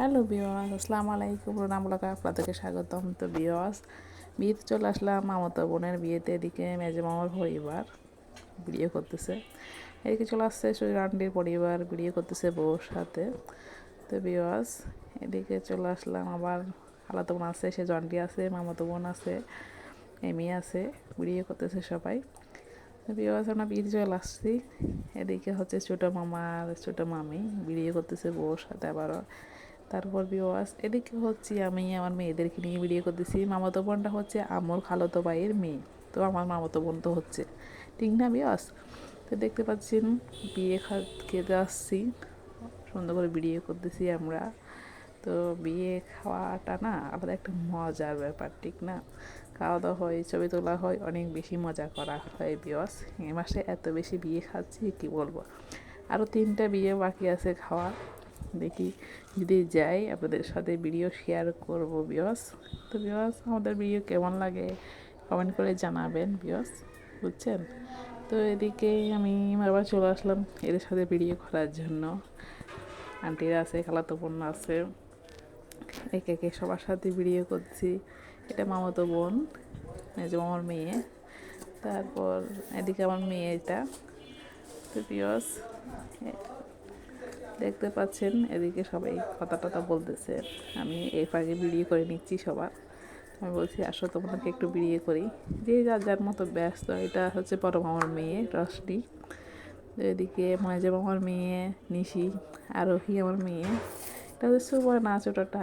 Hello বিওয়াস আসসালামু আলাইকুম। রোনামুলাকা আপনাদেরকে স্বাগতম। তো বিওয়াস বিয়েতে চলে আসলাম মামতো বোনের বিয়েতে, এদিকে মেজে মামার পরিবার বিয়ে করতেছে। এদিকে চলে আসছে সুরান্ডির পরিবার বিয়ে করতেছে বউর সাথে। তো বিওয়াস এদিকে চলে আসলাম আবার খালাতো বোন আছে, সে জন্ডি আছে, মামাতো বোন আছে, এমি আছে, বিয়ে করতেছে সবাই। বিয়ে আমরা চলে আসছি। এদিকে হচ্ছে ছোটো মামা আর ছোটো মামি বিয়ে করতেছে বউর সাথে আবারও। তারপর বিওয়াস এদিকে হচ্ছে আমি আমার মেয়েদেরকে নিয়ে ভিডিও করতেছি। মামাতো বোনটা হচ্ছে আমর খালতো ভাইয়ের মেয়ে। তো আমার মামাতো বোন তো হচ্ছে ঠিক না বিওয়াস তো দেখতে পাচ্ছেন, বিয়ে খেতে আসছি সুন্দর করে ভিডিও করতেছি আমরা। তো বিয়ে খাওয়াটা না আলাদা একটা মজার ব্যাপার, ঠিক না? খাওয়া দাওয়া হয়, ছবি তোলা হয়, অনেক বেশি মজা করা হয় বিয়স এ মাসে এত বেশি বিয়ে খাচ্ছি, কি বলব? আরও তিনটা বিয়ে বাকি আছে খাওয়া দেখি যদি যাই আপনাদের সাথে ভিডিও শেয়ার করব বিয়স তো বিয়স আমাদের ভিডিও কেমন লাগে কমেন্ট করে জানাবেন বিয়স বুঝছেন? তো এদিকে আমি আবার চলে আসলাম এদের সাথে ভিডিও করার জন্য। আন্টিরা আছে, খালাতো বোন আছে। একে একে সবার সাথে ভিডিও করছি। এটা মামাতো বোন আমার মেয়ে। তারপর এদিকে আমার মেয়ে এটা। তো পিয়স দেখতে পাচ্ছেন, এদিকে সবাই কথা টথা বলতেছে। আমি এই ফাঁকে ভিডিও করে নিচ্ছি সবার। আমি বলছি, আসো তোমাদেরকে একটু ভিডিও করি। যে যার যার মতো ব্যস্ত, এটা হচ্ছে পরম আমার মেয়ে রশনি এদিকে মাঝে আমার মেয়ে, নিশি, আরোহী আমার মেয়ে। এটা হচ্ছে সুপার না ছোটোটা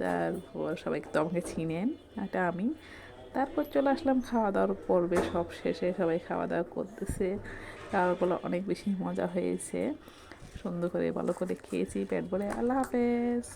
তারপর সবাই তো আমাকে চিনেন, এটা আমি। তারপর চলে আসলাম খাওয়া দাওয়ার পর্বে, সব শেষে সবাই খাওয়া দাওয়া করতেছে। খাওয়াগুলো অনেক বেশি মজা হয়েছে। সুন্দর করে ভালো করে খেয়েছি পেট ভরে। আল্লাহ হাফেজ।